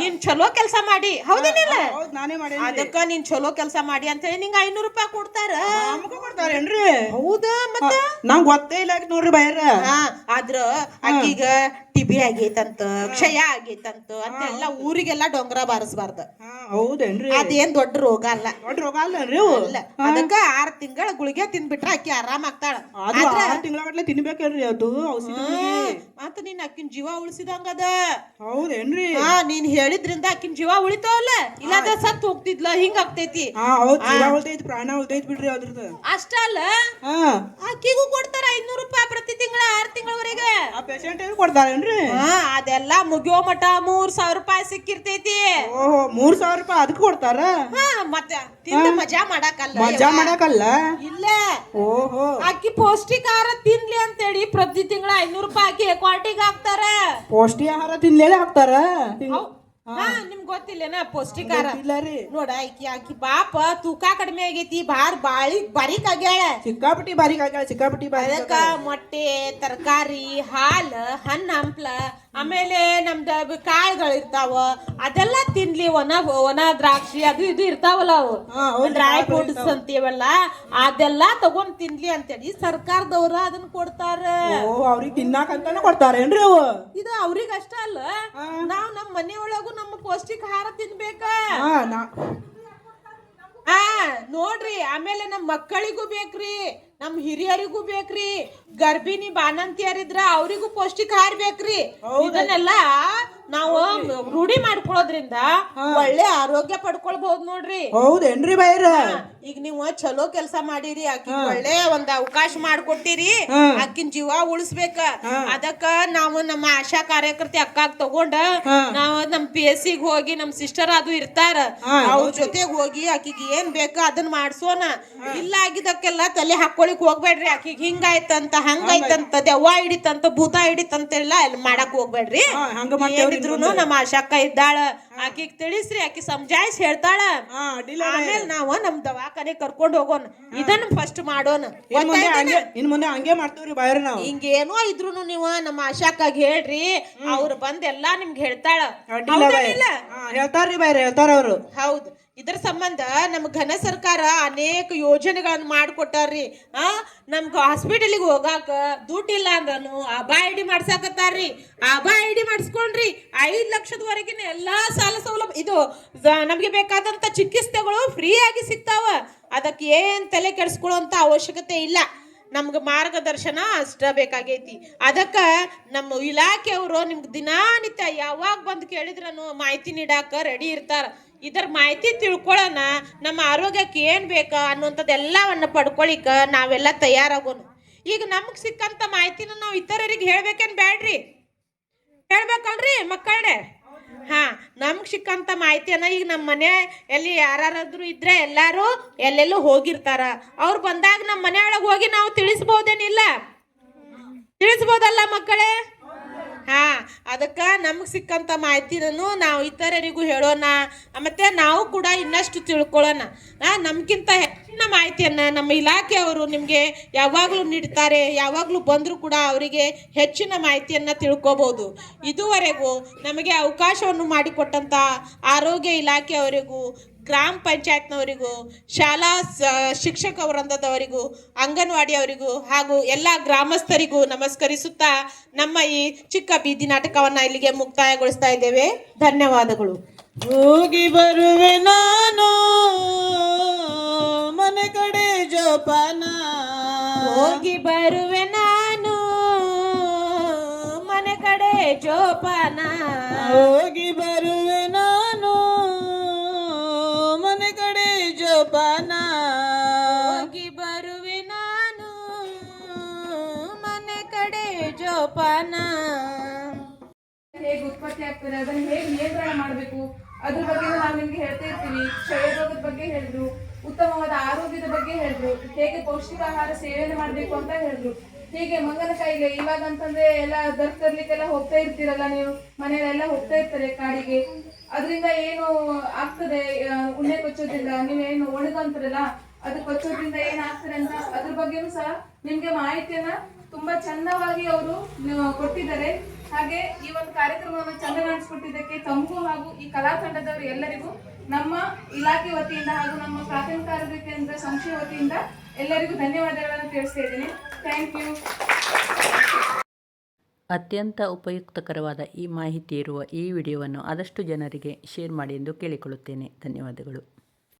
ನೀನ್ ಚಲೋ ಕೆಲ್ಸ ಮಾಡಿ. ಹೌದೇನಿಲ್ಲ ಹೌದ್ ನಾನೇ ಮಾಡೇನಿ ಅದಕ್ಕ ನೀನ್ ಚಲೋ ಕೆಲ್ಸ ಮಾಡಿ ಅಂತ ಹೇಳಿ ನಿಂಗ ಐನೂರು ರೂಪಾಯಿ ಕೊಡ್ತಾರ. ಕೊಡ್ತಾರೇನ್ರಿ? ಹೌದಾ ಮತ್ತ? ನಂಗ್ ಗೊತ್ತೇ ಇಲ್ಲ ನೋಡ್ರಿ ಬೈರ ಹಾ ಆದ್ರ ಆಕಿಗ ಟಿಬಿ ಆಗೈತಂತ ಕ್ಷಯ ಆಗೈತಂತ ಅಂತೆಲ್ಲ ಊರಿಗೆಲ್ಲ ಡೊಂಗರ ಬಾರಿಸಬಾರ್ದು. ಹೌದೇನ್ರಿ? ಅದೇನ್ ದೊಡ್ಡ ರೋಗ ಅಲ್ಲ. ದೊಡ್ಡ ರೋಗ ಅಲ್ಲನ್ರಿ ಅವು? ಅಲ್ಲ. ಅದಕ್ಕ ಆರ್ ತಿಂಗಳ ಗುಳಿಗೆ ತಿಂದ್ಬಿಟ್ರ ಅಕ್ಕಿ ಆರಾಮ್ ಆಗ್ತಾಳ. ಆರ್ ತಿಂಗಳ ತಿಂಗಳಗಟ್ಲೆ ತಿನ್ಬೇಕೇನ್ರಿ ಅದು ಮತ್ತ ನೀನ್ ಅಕ್ಕಿನ ಜೀವ ಅದ. ಹೌದೇನ್ರಿ? ಹಾ ನೀನ್ ಹೇಳಿದ್ರಿಂದ ಅಕ್ಕಿನ ಜೀವ ಉಳಿತಾವಲ್ಲ. ಇಲ್ಲಾಂದ್ರೆ ಸತ್ ಹೋಗ್ತಿದ್ಲ ಹಿಂಗ ಆಗ್ತೈತಿ. ಪ್ರಾಣ ಉಳ್ತೈತಿ ಬಿಡ್ರಿ ಅದ್ರದ್ದು ಅಷ್ಟ ಅಲ್ಲ? ಅಕ್ಕಿಗೂ ಕೊಡ್ತಾರ ಐನೂರು ರೂಪಾಯಿ ಪ್ರತಿ ತಿಂಗಳ ಆರ್ ತಿಂಗಳವರೆಗೆ. ಆ ಹಾ ಅದೆಲ್ಲ ಮುಗಿಯೋ ಮಟ ಮೂರ್ ಸಾವಿರ ರೂಪಾಯಿ ಸಿಕ್ಕಿರ್ತೈತಿ. ಓಹೋ ಮೂರ್ ಸಾವಿರ ರೂಪಾಯಿ ಅದಕ್ಕೆ ಕೊಡ್ತಾರ? ಹಾ ಮತ್ತ ತಿಂದ ಮಜಾ ಮಾಡಾಕಲ್ಲ ಮಜಾ ಮಾಡಕಲ್ಲ? ಇಲ್ಲ. ಓಹೋ. ಅಕ್ಕಿ ಪೌಷ್ಟಿಕ ಆಹಾರ ತಿನ್ಲಿ ಅಂತೇಳಿ ಪ್ರತಿ ತಿಂಗಳ ಐನೂರು ರೂಪಾಯಿ ಅಕ್ಕಿ ಕ್ವಾರ್ಟಿಗೆ ಹಾಕ್ತಾರ. ಪೌಷ್ಟಿಕ ಆಹಾರ ತಿನ್ಲೇಲೆ ಹಾಕ್ತಾರ? ಹೌ- ಹಾ. ನಿಮ್ಗ್ ಗೊತ್ತಿಲ್ಲೇನ? ಪೌಷ್ಟಿಕ ಆಹಾರ ಇಲ್ಲ ರೀ. ನೋಡ ಆಕಿ ಆಕಿ ಪಾಪ ತೂಕ ಕಡಿಮೆ ಆಗೈತಿ ಬಾರ್ ಬಾಳಿ ಬಾರಿಕ್ ಆಗ್ಯಾಳ. ಸಿಕ್ಕಾಪಟ್ಟಿ ಬಾರಿಕ್ ಆಗ್ಯಾಳ ಸಿಕ್ಕಾಪಟ್ಟಿ ಬಾರಿ ಅದಕ್ಕ ಮೊಟ್ಟೆ ತರಕಾರಿ ಹಾಲು ಹಣ್ಣು ಹಂಪ್ಲ ಆಮೇಲೆ ನಮ್ದ ಕಾಳುಗಳು ಇರ್ತಾವ ಅದೆಲ್ಲ ತಿನ್ಲಿ ಒಣ ಒಣ ದ್ರಾಕ್ಷಿ ಅದು ಇದು ಇರ್ತಾವಲ್ಲ ಅವು. ಡ್ರೈ ಫ್ರೂಟ್ಸ್ ಅಂತೀವಲ್ಲ ಅದೆಲ್ಲ ತಗೊಂಡ್ ತಿನ್ಲಿ ಅಂತೇಳಿ ಸರ್ಕಾರದವ್ರ ಅದನ್ನ ಕೊಡ್ತಾರ. ಓ ಅವ್ರಿಗೆ ಕೊಡ್ತಾರೇನ್ರಿ ಅವು? ಇದು ಅವ್ರಿಗೆ ಅಷ್ಟ ಅಲ್ಲ ನಾವ್ ನಮ್ಮ ಮನೆಯೊಳಗು ನಮ್ಮ ಪೌಷ್ಟಿಕ ಆಹಾರ ತಿನ್ಬೇಕ ನೋಡ್ರಿ ಆಮೇಲೆ ನಮ್ಮ ಮಕ್ಕಳಿಗೂ ಬೇಕ್ರಿ. ನಮ್ ಹಿರಿಯರಿಗೂ ಬೇಕ್ರಿ ಗರ್ಭಿಣಿ ಬಾಣಂತಿಯರಿದ್ರ ಅವರಿಗೂ ಪೌಷ್ಟಿಕ ಆಹಾರ ಬೇಕ್ರಿ ಇದನ್ನೆಲ್ಲ ನಾವು ರೂಢಿ ಮಾಡ್ಕೊಳ್ಳೋದ್ರಿಂದ ಒಳ್ಳೆ ಆರೋಗ್ಯ ಪಡ್ಕೊಳ್ಬಹುದು ನೋಡ್ರಿ. ಹೌದೇನ್ರಿ ಬೈರ? ಈಗ ನೀವು ಚಲೋ ಕೆಲಸ ಮಾಡಿರಿ ಆಕಿ ಒಳ್ಳೆ ಒಂದ್ ಅವಕಾಶ ಮಾಡ್ಕೊಟ್ಟಿರಿ ಆಕಿನ್ ಜೀವ ಉಳಿಸ್ಬೇಕ. ಅದಕ್ಕ ನಾವು ನಮ್ಮ ಆಶಾ ಕಾರ್ಯಕರ್ತಿ ಅಕ್ಕಾಗ ತಗೊಂಡ ನಾವು ನಮ್ ಪಿ ಎಸ್ ಸಿಗ್ ಹೋಗಿ ನಮ್ ಸಿಸ್ಟರ್ ಅದು ಇರ್ತಾರ. ಅವ್ರ ಜೊತೆಗ್ ಹೋಗಿ ಆಕಿಗೆ ಏನ್ ಬೇಕ ಅದನ್ನ ಮಾಡ್ಸೋಣ. ಇಲ್ಲ ಆಗಿದಕ್ಕೆಲ್ಲ ತಲೆ ಹಾಕೊಳಿಕ್ ಹೋಗ್ಬೇಡ್ರಿ ಆಕಿಗ್ ಹಿಂಗಾಯ್ತಂತ ಹಂಗಾಯ್ತಂತ ದೆವ್ವ ಹಿಡಿತಂತ ಭೂತ ಹಿಡಿತಂತ ಎಲ್ಲ ಅಲ್ಲಿ ಮಾಡಕ್ ಹೋಗ್ಬೇಡ್ರಿ. ಹಂಗ ನಮ್ಮ ಆಶಾಕ್ಕ ಇದ್ದಾಳ ಆಕಿಗ್ ತಿಳಿಸ್ರಿ ಆಕಿ ಸಮಜಾಯಿಸಿ ಹೇಳ್ತಾಳ. ಆಮೇಲೆ ನಾವ ನಮ್ ದವಾಖಾನೆ ಕರ್ಕೊಂಡ್ ಹೋಗೋಣ ಇದನ್ನ ಫಸ್ಟ್ ಮಾಡೋಣ ಇನ್ ಮುಂದೆ ಹಂಗೆ ಮಾಡ್ತೀವ್ರಿ ಬಾಯ್ರಿ ನಾವು. ಹಿಂಗೇನೋ ಇದ್ರು ನೀವು ನಮ್ಮ ಆಶಾಕ್ಕಾಗ ಹೇಳ್ರಿ ಅವ್ರು ಬಂದ್ ಎಲ್ಲಾ ನಿಮ್ಗೆ ಹೇಳ್ತಾಳ. ಹೇಳ್ತಾರ್ರಿ ಬಾಯ್ರಿ ಹೇಳ್ತಾರ ಅವ್ರು. ಹೌದು. ಇದರ ಸಂಬಂಧ ನಮ್ಮ ಘನ ಸರ್ಕಾರ ಅನೇಕ ಯೋಜನೆಗಳನ್ನು ಮಾಡಿಕೊಟ್ಟಾರ್ರಿ. ಆ, ನಮ್ಗೆ ಹಾಸ್ಪಿಟಲಿಗೆ ಹೋಗಾಕ ದುಡ್ಡು ಇಲ್ಲ ಅಂದ್ರೂ ಅಬಾ ಐ ಡಿ ಮಾಡ್ಸಾಕತ್ತಾರ್ರಿ. ಅಬಾ ಐ ಡಿ ಮಾಡಿಸ್ಕೊಂಡ್ರಿ. ಐದು ಲಕ್ಷದವರೆಗಿನ ಎಲ್ಲಾ ಸಾಲ ಸೌಲಭ್ಯ ಇದು ನಮಗೆ ಬೇಕಾದಂಥ ಚಿಕಿತ್ಸೆಗಳು ಫ್ರೀ ಆಗಿ ಸಿಗ್ತಾವ. ಅದಕ್ಕೆ ಏನು ತಲೆ ಕೆಡಿಸ್ಕೊಳ್ಳುವಂತ ಅವಶ್ಯಕತೆ ಇಲ್ಲ. ನಮ್ಗೆ ಮಾರ್ಗದರ್ಶನ ಅಷ್ಟ ಬೇಕಾಗೈತಿ. ಅದಕ್ಕ ನಮ್ಮ ಇಲಾಖೆಯವರು ನಿಮ್ಗೆ ದಿನಾನಿತ್ಯ ಯಾವಾಗ ಬಂದು ಕೇಳಿದ್ರನು ಮಾಹಿತಿ ನೀಡಾಕ ರೆಡಿ ಇರ್ತಾರೆ. ಇದರ ಮಾಹಿತಿ ತಿಳ್ಕೊಳ್ಳೋಣ ನಮ್ಮ ಆರೋಗ್ಯಕ್ಕೆ ಏನು ಬೇಕಾ ಅನ್ನುವಂಥದ್ದು ಎಲ್ಲವನ್ನ ಪಡ್ಕೊಳಿಕ ನಾವೆಲ್ಲ ತಯಾರಾಗೋನು. ಈಗ ನಮ್ಗೆ ಸಿಕ್ಕಂತ ಮಾಹಿತಿನ ನಾವು ಇತರರಿಗೆ ಹೇಳ್ಬೇಕೇನ್ ಬ್ಯಾಡ್ರಿ? ಹೇಳ್ಬೇಕಲ್ರಿ ಮಕ್ಕಳೇ ಹಾ, ನಮ್ಗೆ ಸಿಕ್ಕಂತ ಮಾಹಿತಿಯನ್ನ ಈಗ ನಮ್ಮ ಮನೆ ಎಲ್ಲಿ ಯಾರಾದ್ರೂ ಇದ್ರೆ ಎಲ್ಲಾರು ಎಲ್ಲೆಲ್ಲೂ ಹೋಗಿರ್ತಾರ. ಅವ್ರು ಬಂದಾಗ ನಮ್ಮ ಮನೆ ಒಳಗೆ ಹೋಗಿ ನಾವು ತಿಳಿಸ್ಬೋದೇನಿಲ್ಲ? ತಿಳಿಸ್ಬೋದಲ್ಲ ಮಕ್ಕಳೇ? ಹಾ, ಅದಕ್ಕ ನಮ್ಗೆ ಸಿಕ್ಕಂತ ಮಾಹಿತಿನೂ ನಾವು ಇತರರಿಗೂ ಹೇಳೋಣ. ಮತ್ತೆ ನಾವು ಕೂಡ ಇನ್ನಷ್ಟು ತಿಳ್ಕೊಳ್ಳೋಣ. ನಮ್ಗಿಂತ ಹೆಚ್ಚಿನ ಮಾಹಿತಿಯನ್ನ ನಮ್ಮ ಇಲಾಖೆಯವರು ನಿಮಗೆ ಯಾವಾಗಲೂ ನೀಡ್ತಾರೆ. ಯಾವಾಗಲೂ ಬಂದರೂ ಕೂಡ ಅವರಿಗೆ ಹೆಚ್ಚಿನ ಮಾಹಿತಿಯನ್ನ ತಿಳ್ಕೊಬೋದು. ಇದುವರೆಗೂ ನಮಗೆ ಅವಕಾಶವನ್ನು ಮಾಡಿಕೊಟ್ಟಂಥ ಆರೋಗ್ಯ ಇಲಾಖೆಯವರಿಗೂ ಗ್ರಾಮ ಪಂಚಾಯತ್ನವರಿಗೂ ಶಾಲಾ ಶಿಕ್ಷಕ ವೃಂದದವರಿಗೂ ಅಂಗನವಾಡಿಯವರಿಗೂ ಹಾಗೂ ಎಲ್ಲ ಗ್ರಾಮಸ್ಥರಿಗೂ ನಮಸ್ಕರಿಸುತ್ತಾ ನಮ್ಮ ಈ ಚಿಕ್ಕ ಬೀದಿ ನಾಟಕವನ್ನು ಇಲ್ಲಿಗೆ ಮುಕ್ತಾಯಗೊಳಿಸ್ತಾ ಇದ್ದೇವೆ. ಧನ್ಯವಾದಗಳು. ಹೋಗಿ ಬರುವೆ ನಾನು ಮನೆ ಕಡೆ ಜೋಪಾನ. ಹೋಗಿ ಬರುವೆ ನಾನು ಮನೆ ಕಡೆ ಜೋಪಾನ. ಹೋಗಿ ಬರುವೆ ಉತ್ಪತ್ತಿ ಆಗ್ತದೆ ಅದನ್ನ ಹೇಗೆ ನಿಯಂತ್ರಣ ಮಾಡಬೇಕು? ಅದ್ರ ಬಗ್ಗೆ ನಾವು ನಿಮ್ಗೆ ಹೇಳ್ತಾ ಇರ್ತೀವಿ. ಕ್ಷಯರೋಗದ ಬಗ್ಗೆ ಹೇಳಿದ್ರು, ಉತ್ತಮವಾದ ಆರೋಗ್ಯದ ಬಗ್ಗೆ ಹೇಳಿದ್ರು, ಹೇಗೆ ಪೌಷ್ಟಿಕ ಆಹಾರ ಸೇವನೆ ಮಾಡಬೇಕು ಅಂತ ಹೇಳಿದ್ರು. ಹೀಗೆ ಮಂಗನ ಕಾಯಿಲೆ, ಇವಾಗ ಅಂತಂದ್ರೆ ಎಲ್ಲ ದರ್ಕ್ ತರ್ಲಿಕ್ಕೆಲ್ಲ ಹೋಗ್ತಾ ಇರ್ತೀರಲ್ಲ ನೀವು? ಮನೆಯಲ್ಲೆಲ್ಲ ಹೋಗ್ತಾ ಇರ್ತಾರೆ ಕಾಡಿಗೆ. ಅದರಿಂದ ಏನು ಆಗ್ತದೆ? ಉಣ್ಣೆ ಕೊಚ್ಚೋದ್ರಿಂದ, ನೀವೇನು ಒಣಗಂತಾರಲ್ಲ ಅದು ಕೊಚ್ಚೋದ್ರಿಂದ ಏನಾಗ್ತದೆ ಅಂತ ಅದ್ರ ಬಗ್ಗೆನೂ ಸಹ ನಿಮ್ಗೆ ಮಾಹಿತಿಯನ್ನ ತುಂಬಾ ಚಂದವಾಗಿ ಅವರು ಕೊಟ್ಟಿದ್ದಾರೆ. ಹಾಗೆ ಈ ಒಂದು ಕಾರ್ಯಕ್ರಮವನ್ನು ಚಂದ ನಡೆಸಿಕೊಟ್ಟಿದ್ದಕ್ಕೆ ತಮಗೂ ಹಾಗೂ ಈ ಕಲಾ ತಂಡದವರು ಎಲ್ಲರಿಗೂ ನಮ್ಮ ಇಲಾಖೆ ವತಿಯಿಂದ ಹಾಗೂ ನಮ್ಮ ಪ್ರಾಥಮಿಕ ಆರೋಗ್ಯ ಕೇಂದ್ರ ಸಂಸ್ಥೆ ವತಿಯಿಂದ ಎಲ್ಲರಿಗೂ ಧನ್ಯವಾದಗಳನ್ನು ತಿಳಿಸ್ತಾ ಇದ್ದೀನಿ. ಥ್ಯಾಂಕ್ ಯು ಅತ್ಯಂತ ಉಪಯುಕ್ತಕರವಾದ ಈ ಮಾಹಿತಿ ಇರುವ ಈ ವಿಡಿಯೋವನ್ನು ಆದಷ್ಟು ಜನರಿಗೆ ಶೇರ್ ಮಾಡಿ ಎಂದು ಕೇಳಿಕೊಳ್ಳುತ್ತೇನೆ. ಧನ್ಯವಾದಗಳು.